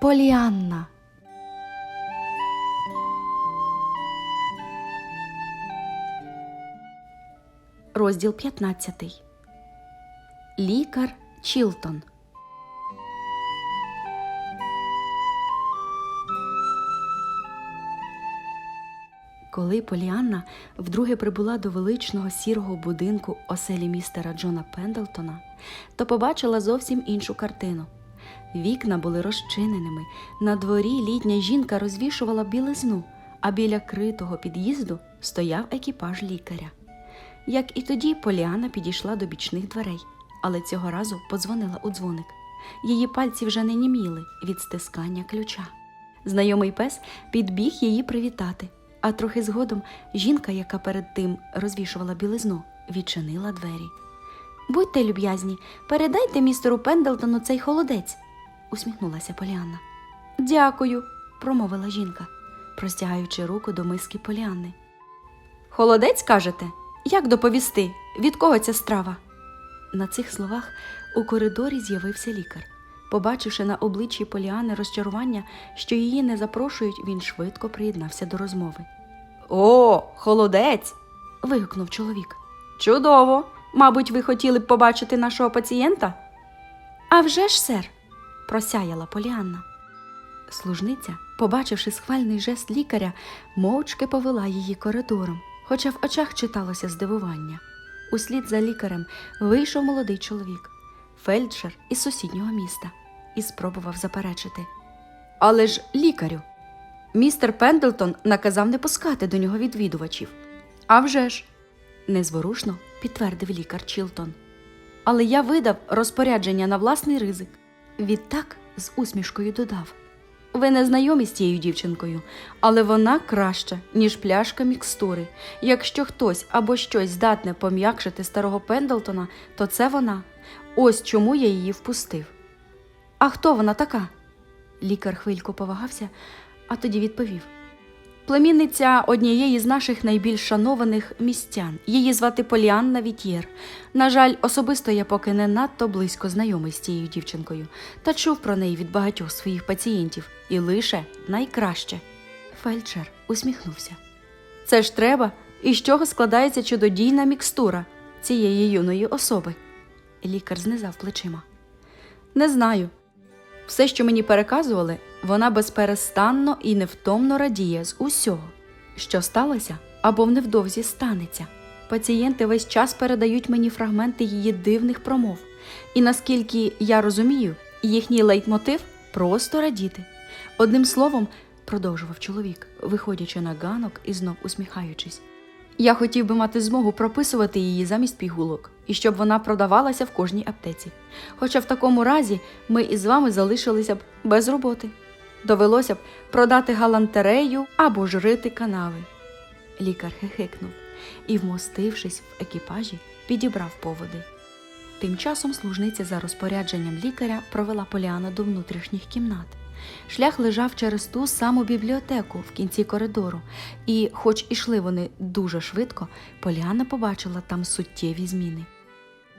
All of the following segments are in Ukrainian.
Поліанна. Розділ 15. Лікар Чілтон. Коли Поліанна вдруге прибула до величного сірого будинку оселі містера Джона Пендлтона, то побачила зовсім іншу картину. Вікна були розчиненими, на дворі літня жінка розвішувала білизну, а біля критого під'їзду стояв екіпаж лікаря. Як і тоді, Поліана підійшла до бічних дверей, але цього разу подзвонила у дзвоник. Її пальці вже не німіли від стискання ключа. Знайомий пес підбіг її привітати, а трохи згодом жінка, яка перед тим розвішувала білизну, відчинила двері. Будьте люб'язні, передайте містеру Пендлтону цей холодець, усміхнулася Поліанна. Дякую, промовила жінка, простягаючи руку до миски Поліанни. Холодець, кажете? Як доповісти? Від кого ця страва? На цих словах у коридорі з'явився лікар. Побачивши на обличчі Поліани розчарування, що її не запрошують, він швидко приєднався до розмови. О, холодець. вигукнув чоловік. Чудово! Мабуть, ви хотіли б побачити нашого пацієнта? «А вже ж, сер, просяяла Поліанна. Служниця, побачивши схвальний жест лікаря, мовчки повела її коридором, хоча в очах читалося здивування. Услід за лікарем вийшов молодий чоловік, фельдшер із сусіднього міста, і спробував заперечити. Але ж лікарю. Містер Пендлтон наказав не пускати до нього відвідувачів. «А вже ж!» – незворушно підтвердив лікар Чілтон. Але я видав розпорядження на власний ризик. Відтак з усмішкою додав. Ви не знайомі з цією дівчинкою, але вона краща, ніж пляшка мікстури. Якщо хтось або щось здатне пом'якшити старого Пендлтона, то це вона. Ось чому я її впустив. А хто вона така? Лікар хвильку повагався, а тоді відповів. Племінниця однієї з наших найбільш шанованих містян. Її звати Поліанна Вітєр. На жаль, особисто я поки не надто близько знайомий з цією дівчинкою, та чув про неї від багатьох своїх пацієнтів, і лише найкраще. Фельдшер усміхнувся. Це ж треба, і з чого складається чудодійна мікстура цієї юної особи? Лікар знизав плечима. Не знаю. Все, що мені переказували, вона безперестанно і невтомно радіє з усього, що сталося або невдовзі станеться. Пацієнти весь час передають мені фрагменти її дивних промов, і наскільки я розумію, їхній лейтмотив просто радіти. Одним словом, продовжував чоловік, виходячи на ганок і знов усміхаючись. Я хотів би мати змогу прописувати її замість пігулок, і щоб вона продавалася в кожній аптеці. Хоча в такому разі ми із вами залишилися б без роботи. Довелося б продати галантерею або ж рити канави. Лікар хихикнув і, вмостившись в екіпажі, підібрав поводи. Тим часом служниця за розпорядженням лікаря провела Поліана до внутрішніх кімнат. Шлях лежав через ту саму бібліотеку в кінці коридору, і, хоч ішли вони дуже швидко, Поліана побачила там суттєві зміни.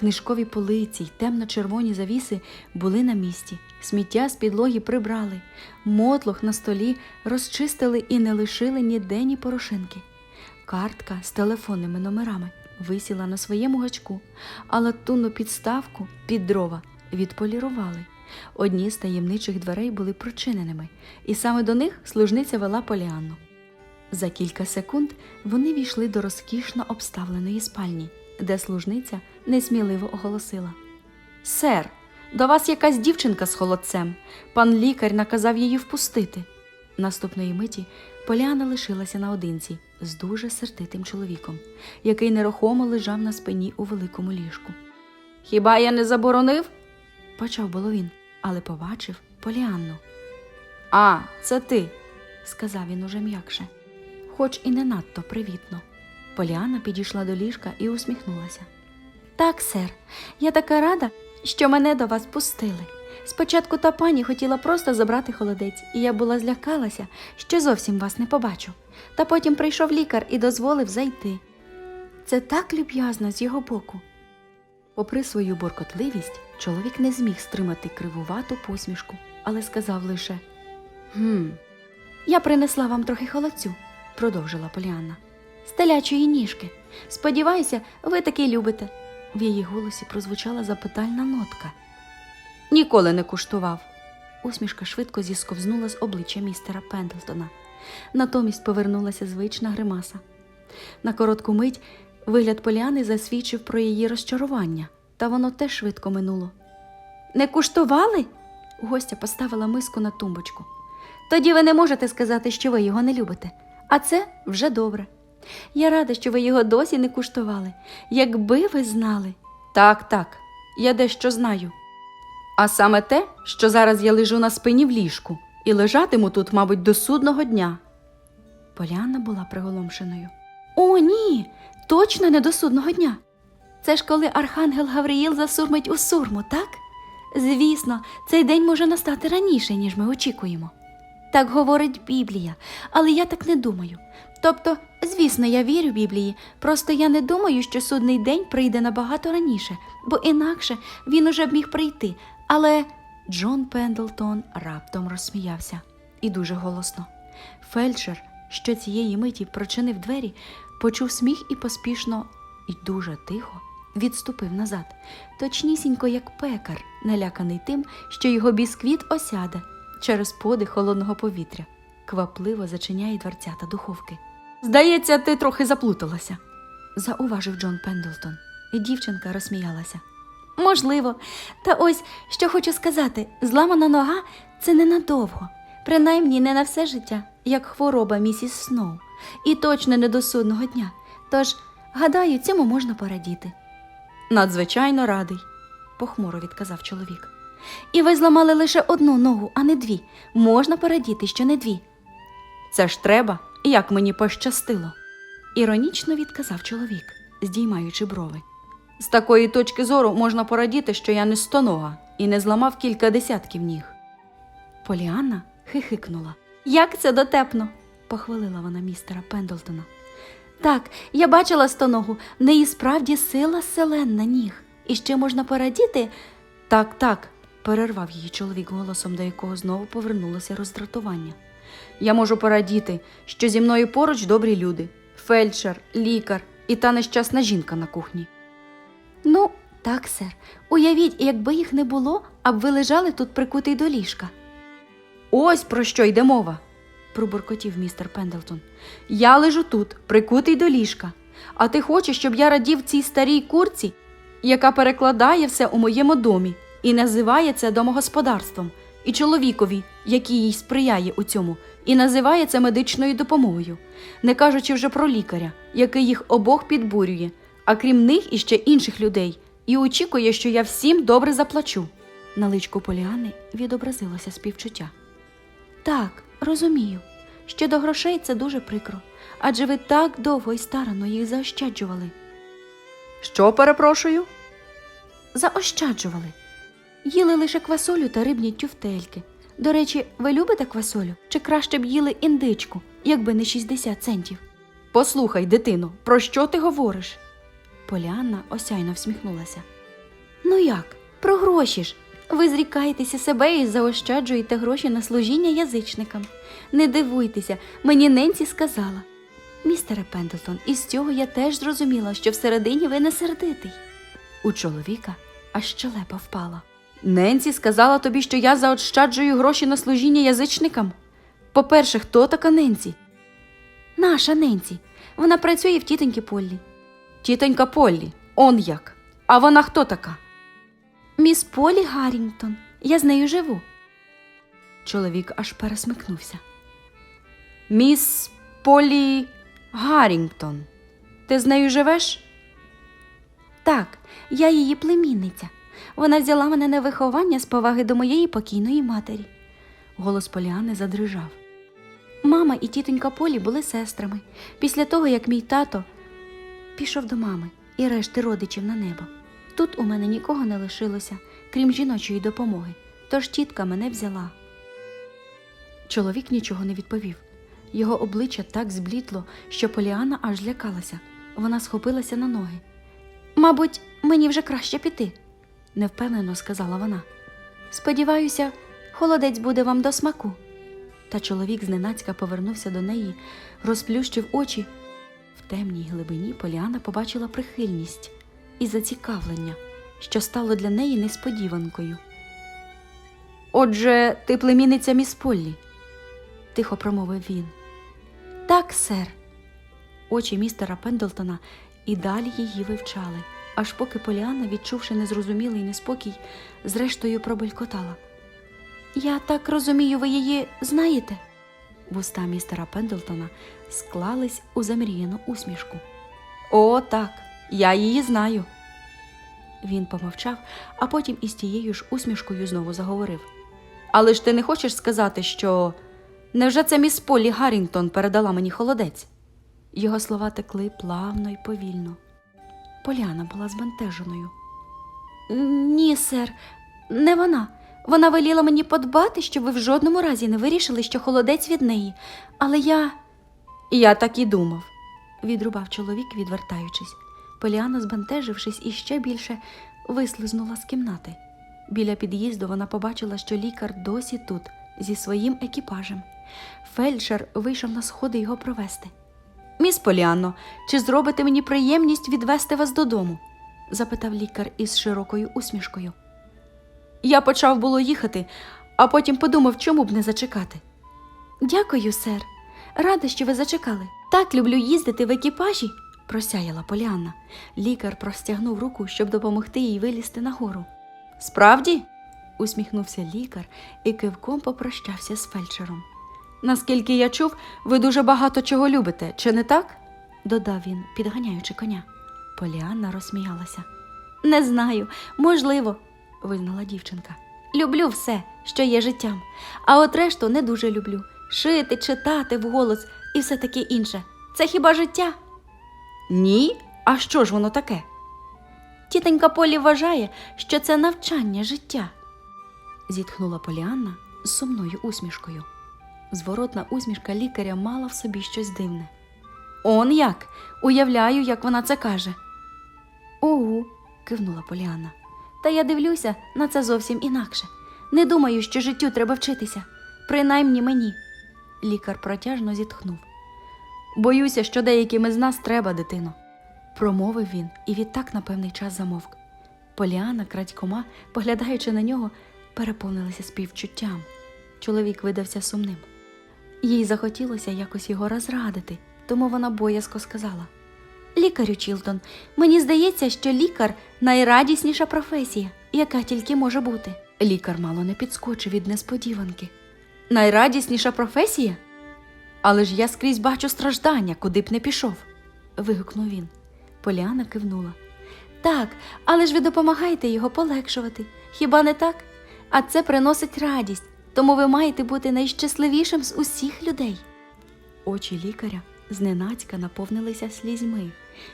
Книжкові полиці й темно-червоні завіси були на місці, сміття з підлоги прибрали, мотлох на столі розчистили і не лишили ніде ні порошинки. Картка з телефонними номерами висіла на своєму гачку, а латунну підставку під дрова відполірували. Одні з таємничих дверей були прочиненими, і саме до них служниця вела Поліанну. За кілька секунд вони війшли до розкішно обставленої спальні, де служниця несміливо оголосила: Сер, до вас якась дівчинка з холодцем. Пан лікар наказав її впустити. Наступної миті Поліана лишилася наодинці з дуже сердитим чоловіком, який нерухомо лежав на спині у великому ліжку. Хіба я не заборонив? почав було він, але побачив Поліанну. А, це ти, сказав він уже м'якше, хоч і не надто привітно. Поліанна підійшла до ліжка і усміхнулася. Так, сер, я така рада, що мене до вас пустили. Спочатку та пані хотіла просто забрати холодець, і я була злякалася, що зовсім вас не побачу. Та потім прийшов лікар і дозволив зайти. Це так люб'язно з його боку. Попри свою боркотливість, чоловік не зміг стримати кривувату посмішку але сказав лише Гм, я принесла вам трохи холодцю, продовжила Поліанна. З телячої ніжки. Сподіваюся, ви таки любите. В її голосі прозвучала запитальна нотка. Ніколи не куштував. Усмішка швидко зісковзнула з обличчя містера Пендлтона. Натомість повернулася звична гримаса. На коротку мить вигляд Поліани засвідчив про її розчарування, та воно теж швидко минуло. Не куштували? Гостя поставила миску на тумбочку. Тоді ви не можете сказати, що ви його не любите. А це вже добре. Я рада, що ви його досі не куштували. Якби ви знали. Так, так, я дещо знаю. А саме те, що зараз я лежу на спині в ліжку і лежатиму тут, мабуть, до судного дня. Поліанна була приголомшеною. О, ні, точно не до судного дня. Це ж коли архангел Гавриїл засурмить у сурму, так? Звісно, цей день може настати раніше, ніж ми очікуємо. Так говорить Біблія, але я так не думаю. Тобто, звісно, я вірю Біблії, просто я не думаю, що судний день прийде набагато раніше, бо інакше він уже б міг прийти. Але Джон Пендлтон раптом розсміявся і дуже голосно. Фельдшер, що цієї миті прочинив двері, почув сміх і поспішно, і дуже тихо відступив назад, точнісінько як пекар, наляканий тим, що його бісквіт осяде через подих холодного повітря, квапливо зачиняє дверцята духовки. Здається, ти трохи заплуталася, зауважив Джон Пендлтон, і дівчинка розсміялася. Можливо, та ось що хочу сказати: зламана нога це ненадовго, принаймні не на все життя, як хвороба місіс Сноу, і точно не до судного дня. Тож, гадаю, цьому можна порадіти. Надзвичайно радий, похмуро відказав чоловік. І ви зламали лише одну ногу, а не дві. Можна порадіти, що не дві. Це ж треба, як мені пощастило. Іронічно відказав чоловік, здіймаючи брови. З такої точки зору можна порадіти, що я не стонога і не зламав кілька десятків ніг. Поліанна хихикнула. Як це дотепно, похвалила вона містера Пендлтона. Так, я бачила стоногу, в неї справді сила селенна ніг. І ще можна порадіти. Так, так, перервав її чоловік голосом, до якого знову повернулося роздратування. Я можу порадіти, що зі мною поруч добрі люди фельдшер, лікар і та нещасна жінка на кухні. Ну, так, сер. Уявіть, якби їх не було, а б ви лежали тут прикутий до ліжка. Ось про що йде мова, пробуркотів містер Пендлтон. Я лежу тут, прикутий до ліжка. А ти хочеш, щоб я радів цій старій курці, яка перекладає все у моєму домі і називає це домогосподарством, і чоловікові, який їй сприяє у цьому, і називає це медичною допомогою, не кажучи вже про лікаря, який їх обох підбурює, а крім них іще інших людей, і очікує, що я всім добре заплачу. На личку Поліани відобразилося співчуття. Так, розумію. Щодо грошей це дуже прикро, адже ви так довго і старано їх заощаджували. Що перепрошую? Заощаджували. Їли лише квасолю та рибні тюфтельки. До речі, ви любите квасолю? Чи краще б їли індичку, якби не 60 центів? Послухай, дитино, про що ти говориш? Поліанна осяйно всміхнулася. Ну як? Про гроші ж. Ви зрікаєтеся себе і заощаджуєте гроші на служіння язичникам. Не дивуйтеся, мені Ненці сказала. Містере Пендлтон, із цього я теж зрозуміла, що всередині ви не сердитий. У чоловіка аж щелепа впала. Ненці сказала тобі, що я заощаджую гроші на служіння язичникам? По-перше, хто така Ненці? Наша Ненці. Вона працює в тітоньки Поллі. Тітонька Поллі, он як. А вона хто така? Міс Полі Гаррінгтон. Я з нею живу. Чоловік аж пересмикнувся. Міс Полі Гаррінгтон. Ти з нею живеш? Так, я її племінниця. Вона взяла мене на виховання з поваги до моєї покійної матері. Голос Поліани задрижав. Мама і тітонька Полі були сестрами. Після того, як мій тато пішов до мами і решти родичів на небо. Тут у мене нікого не лишилося, крім жіночої допомоги, тож тітка мене взяла. Чоловік нічого не відповів. Його обличчя так зблідло, що Поліана аж злякалася. Вона схопилася на ноги. Мабуть, мені вже краще піти, невпевнено сказала вона. Сподіваюся, Холодець буде вам до смаку. Та чоловік зненацька повернувся до неї, розплющив очі. В темній глибині Поліана побачила прихильність і зацікавлення, що стало для неї несподіванкою. Отже, ти племінниця міс Поллі, тихо промовив він. Так, сер. Очі містера Пендлтона і далі її вивчали, аж поки Поліана, відчувши незрозумілий неспокій, зрештою пробелькотала. Я так розумію, ви її знаєте? Вуста містера Пендлтона склались у замріяну усмішку. О, так, я її знаю. Він помовчав, а потім із тією ж усмішкою знову заговорив. Але ж ти не хочеш сказати, що. Невже це міс Полі Гаррінгтон передала мені холодець? Його слова текли плавно й повільно. Поляна була збентеженою. Ні, сер, не вона. Вона веліла мені подбати, щоб ви в жодному разі не вирішили, що холодець від неї. Але я. Я так і думав, відрубав чоловік, відвертаючись. Поліана, збентежившись, іще більше вислизнула з кімнати. Біля під'їзду вона побачила, що лікар досі тут, зі своїм екіпажем. Фельдшер вийшов на сходи його провести. Міс Поліанно, чи зробите мені приємність відвести вас додому? запитав лікар із широкою усмішкою. Я почав було їхати, а потім подумав, чому б не зачекати. Дякую, сер. Рада, що ви зачекали. Так люблю їздити в екіпажі, просяяла Поліанна. Лікар простягнув руку, щоб допомогти їй вилізти нагору. Справді? усміхнувся лікар і кивком попрощався з фельдшером. Наскільки я чув, ви дуже багато чого любите, чи не так? додав він, підганяючи коня. Поліанна розсміялася. Не знаю, можливо, визнала дівчинка. Люблю все, що є життям, а от решту не дуже люблю. Шити, читати вголос і все таке інше. Це хіба життя? Ні. А що ж воно таке? Тітенька Полі вважає, що це навчання життя, зітхнула Поліанна з сумною усмішкою. Зворотна усмішка лікаря мала в собі щось дивне. Он як? Уявляю, як вона це каже. Угу, кивнула Поліанна. Та я дивлюся на це зовсім інакше. Не думаю, що життю треба вчитися, принаймні мені. Лікар протяжно зітхнув. Боюся, що деяким із нас треба, дитино, промовив він і відтак на певний час замовк. Поліана, крадькома, поглядаючи на нього, переповнилася співчуттям. Чоловік видався сумним. Їй захотілося якось його розрадити, тому вона боязко сказала: Лікарю Чілтон, мені здається, що лікар найрадісніша професія, яка тільки може бути. Лікар мало не підскочив від несподіванки. Найрадісніша професія? Але ж я скрізь бачу страждання, куди б не пішов. вигукнув він. Поліана кивнула. Так, але ж ви допомагаєте його полегшувати. Хіба не так? А це приносить радість, тому ви маєте бути найщасливішим з усіх людей. Очі лікаря зненацька наповнилися слізьми.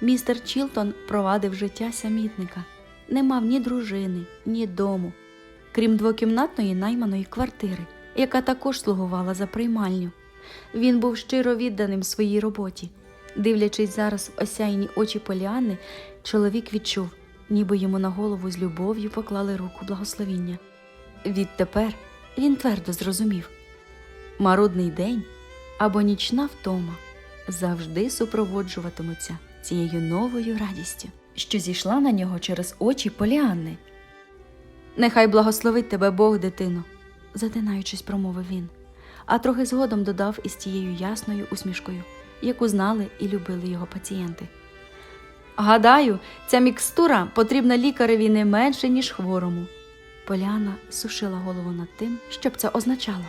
Містер Чілтон провадив життя самітника, не мав ні дружини, ні дому, крім двокімнатної найманої квартири, яка також слугувала за приймальню. Він був щиро відданим своїй роботі. Дивлячись зараз в осяйні очі Поліани, чоловік відчув, ніби йому на голову з любов'ю поклали руку благословіння. Відтепер він твердо зрозумів марудний день або нічна втома завжди супроводжуватимуться цією новою радістю, що зійшла на нього через очі Поліанни. Нехай благословить тебе Бог, дитино, затинаючись, промовив він, а трохи згодом додав із тією ясною усмішкою, яку знали і любили його пацієнти. Гадаю, ця мікстура потрібна лікареві не менше, ніж хворому. Поляна сушила голову над тим, що б це означало,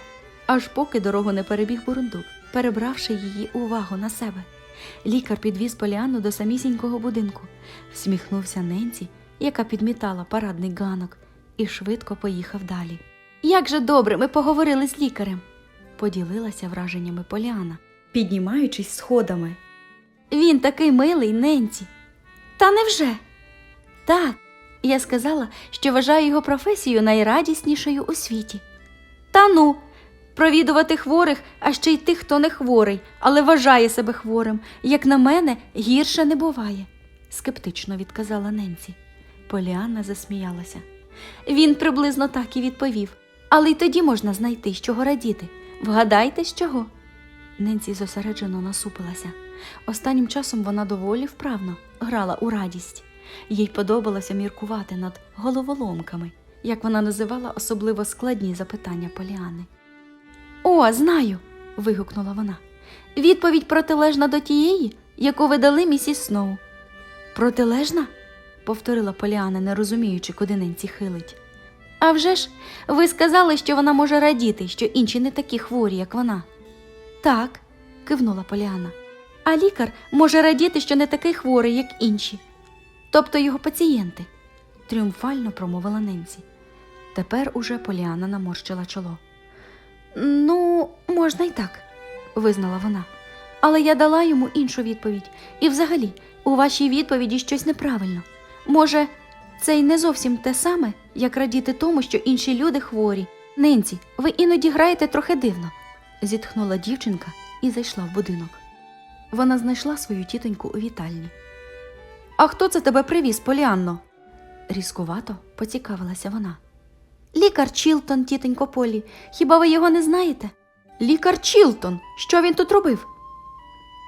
аж поки дорогу не перебіг бурундук, перебравши її увагу на себе. Лікар підвіз Поліану до самісінького будинку, всміхнувся Ненці, яка підмітала парадний ганок, і швидко поїхав далі. Як же добре, ми поговорили з лікарем, поділилася враженнями Поліана, піднімаючись сходами. Він такий милий, Ненці. Та невже? Так, я сказала, що вважаю його професію найрадіснішою у світі. Та ну, провідувати хворих, а ще й тих, хто не хворий, але вважає себе хворим. Як на мене, гірше не буває, скептично відказала Ненці. Поліанна засміялася. Він приблизно так і відповів. Але й тоді можна знайти, з чого радіти. Вгадайте, з чого? Ненсі зосереджено насупилася. Останнім часом вона доволі вправно грала у радість. Їй подобалося міркувати над головоломками, як вона називала особливо складні запитання Поліани. О, знаю. вигукнула вона. Відповідь протилежна до тієї, яку ви дали місіс Сноу. Протилежна? повторила Поліана, не розуміючи, куди ненці хилить. А вже ж, ви сказали, що вона може радіти, що інші не такі хворі, як вона. Так, кивнула Поліана. А лікар може радіти, що не такий хворий, як інші. Тобто його пацієнти, тріумфально промовила Ненсі. Тепер уже Поліана наморщила чоло. Ну, можна й так, визнала вона. Але я дала йому іншу відповідь. І взагалі, у вашій відповіді щось неправильно. Може, це й не зовсім те саме, як радіти тому, що інші люди хворі. Ненці, ви іноді граєте трохи дивно, зітхнула дівчинка і зайшла в будинок. Вона знайшла свою тітоньку у вітальні. А хто це тебе привіз, Поліанно? різкувато поцікавилася вона. Лікар Чілтон, тітонько Полі. Хіба ви його не знаєте? Лікар Чілтон. Що він тут робив?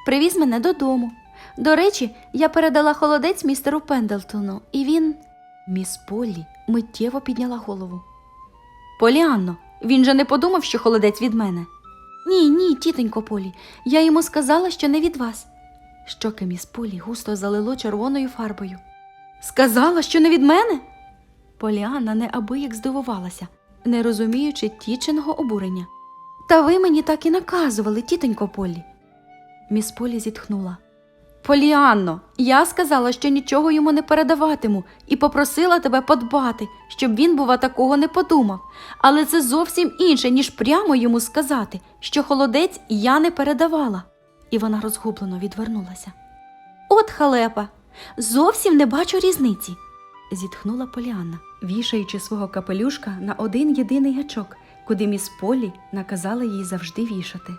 Привіз мене додому. До речі, я передала холодець містеру Пендлтону, і він. Міс Полі миттєво підняла голову. Поліанно, він же не подумав, що холодець від мене. Ні, ні, тітонько Полі, я йому сказала, що не від вас. Щоки міс Полі густо залило червоною фарбою. Сказала, що не від мене? Поліанна неабияк здивувалася, не розуміючи тіченого обурення. Та ви мені так і наказували, тітонько Полі. Міс Полі зітхнула. Поліанно, я сказала, що нічого йому не передаватиму, і попросила тебе подбати, щоб він, бува, такого не подумав. Але це зовсім інше, ніж прямо йому сказати, що холодець я не передавала. І вона розгублено відвернулася. От халепа, зовсім не бачу різниці, зітхнула Поліанна, вішаючи свого капелюшка на один єдиний гачок, куди міс Полі наказала їй завжди вішати.